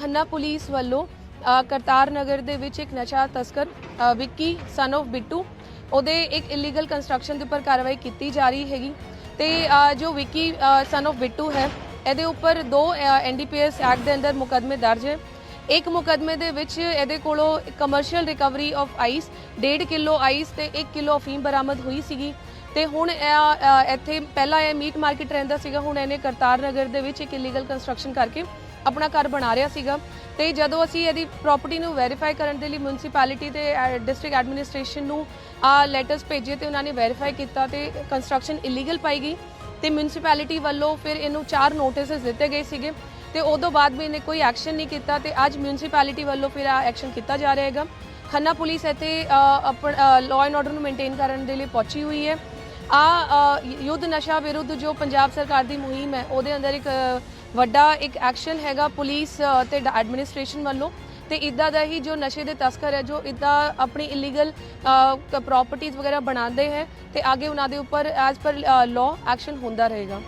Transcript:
Khanna police ਵੱਲੋਂ ਅ, ਕਰਤਾਰ ਨਗਰ ਦੇ ਵਿੱਚ ਇੱਕ ਨਸ਼ਾ ਤਸਕਰ ਵਿੱਕੀ ਸਨ of ਬਿੱਟੂ ਉਹਦੇ ਇੱਕ ਇਲੀਗਲ ਕੰਸਟਰਕਸ਼ਨ ਦੇ ਉੱਪਰ ਕਾਰਵਾਈ ਕੀਤੀ ਜਾ ਰਹੀ ਹੈਗੀ। ਤੇ ਜੋ ਵਿੱਕੀ ਸਨ of ਬਿੱਟੂ ਹੈ ਇਹਦੇ ਉੱਪਰ ਦੋ ਐਨਡੀਪੀਐਸ ਐਕਟ ਦੇ ਅੰਦਰ ਮੁਕਦਮੇ ਦਰਜ ਹੈ। ਇੱਕ ਮੁਕਦਮੇ ਦੇ ਵਿੱਚ ਇਹਦੇ ਕੋਲੋਂ commercial recovery of ice 1.5 kilo ice ਤੇ 1 ਕਿਲੋ ਅਫੀਮ ਬਰਾਮਦ ਹੋਈ ਸੀਗੀ। ਤੇ ਹੁਣ ਇਹ, ਇੱਥੇ ਪਹਿਲਾਂ ਇਹ ਮੀਟ ਮਾਰਕੀਟ ਰਹਿੰਦਾ ਸੀਗਾ ਹੁਣ ਇਹਨੇ ਕਰਤਾਰ ਨਗਰ ਦੇ ਵਿੱਚ ਇੱਕ ਇਲੀਗਲ ਕੰਸਟਰਕਸ਼ਨ ਕਰਕੇ ਆਪਣਾ ਘਰ ਬਣਾ ਰਿਹਾ ਸੀਗਾ। ਤੇ ਜਦੋਂ ਅਸੀਂ ਇਹਦੀ ਪ੍ਰਾਪਰਟੀ ਨੂੰ ਵੈਰੀਫਾਈ ਕਰਨ ਦੇ ਲਈ ਮਿਊਨਿਸਪੈਲਿਟੀ ਤੇ ਡਿਸਟ੍ਰਿਕਟ ਐਡਮਿਨਿਸਟ੍ਰੇਸ਼ਨ ਨੂੰ ਆ ਲੈਟਰਸ ਭੇਜੇ ਤੇ ਉਹਨਾਂ ਨੇ ਵੈਰੀਫਾਈ ਕੀਤਾ ਤੇ ਕੰਸਟਰਕਸ਼ਨ ਇਲੀਗਲ ਪਾਈ ਗਈ। ਤੇ ਮਿਊਨਿਸਪੈਲਿਟੀ ਵੱਲੋਂ ਫਿਰ ਇਹਨੂੰ ਚਾਰ ਨੋਟਿਸਸ ਦਿੱਤੇ ਗਏ ਸੀਗੇ। ਤੇ ਉਦੋਂ ਬਾਅਦ ਵੀ ਇਹਨੇ ਕੋਈ ਐਕਸ਼ਨ ਨਹੀਂ ਕੀਤਾ ਤੇ ਅੱਜ ਮਿਊਨਿਸਪੈਲਿਟੀ ਵੱਲੋਂ ਫਿਰ ਆ ਐਕਸ਼ਨ ਕੀਤਾ ਜਾ ਰਿਹਾ ਹੈਗਾ। ਖੰਨਾ ਪੁਲਿਸ ਇੱਥੇ ਆਪਣਾ ਲਾਅ ਐਂਡ ਆਰਡਰ ਨੂੰ ਮੇਨਟੇਨ ਕਰਨ ਦੇ ਲਈ ਪਹੁੰਚੀ ਹੋਈ ਹੈ। ਆ ਯੁੱਧ ਨਸ਼ਾ ਵਿਰੁੱਧ ਜੋ ਪੰਜਾਬ ਸਰਕਾਰ ਦੀ ਮੁਹਿੰਮ ਹੈ ਉਹਦੇ ਅੰਦਰ ਇੱਕ ਵੱਡਾ ਇੱਕ ਐਕਸ਼ਨ ਹੈਗਾ ਪੁਲਿਸ ਅ, ਤੇ ਐਡਮਿਨਿਸਟ੍ਰੇਸ਼ਨ ਵੱਲੋਂ। ਤੇ ਇਦਾਂ ਦਾ ਹੀ ਜੋ ਨਸ਼ੇ ਦੇ ਤਸਕਰ ਹੈ ਜੋ ਇਦਾਂ ਆਪਣੀ ਇਲੀਗਲ ਪ੍ਰਾਪਰਟੀਆਂ ਵਗੈਰਾ ਬਣਾਉਂਦੇ ਹੈ ਤੇ ਅੱਗੇ ਉਹਨਾਂ ਦੇ ਉੱਪਰ ਐਜ਼ ਪਰ ਲਾਅ ਐਕਸ਼ਨ ਹੁੰਦਾ ਰਹੇਗਾ।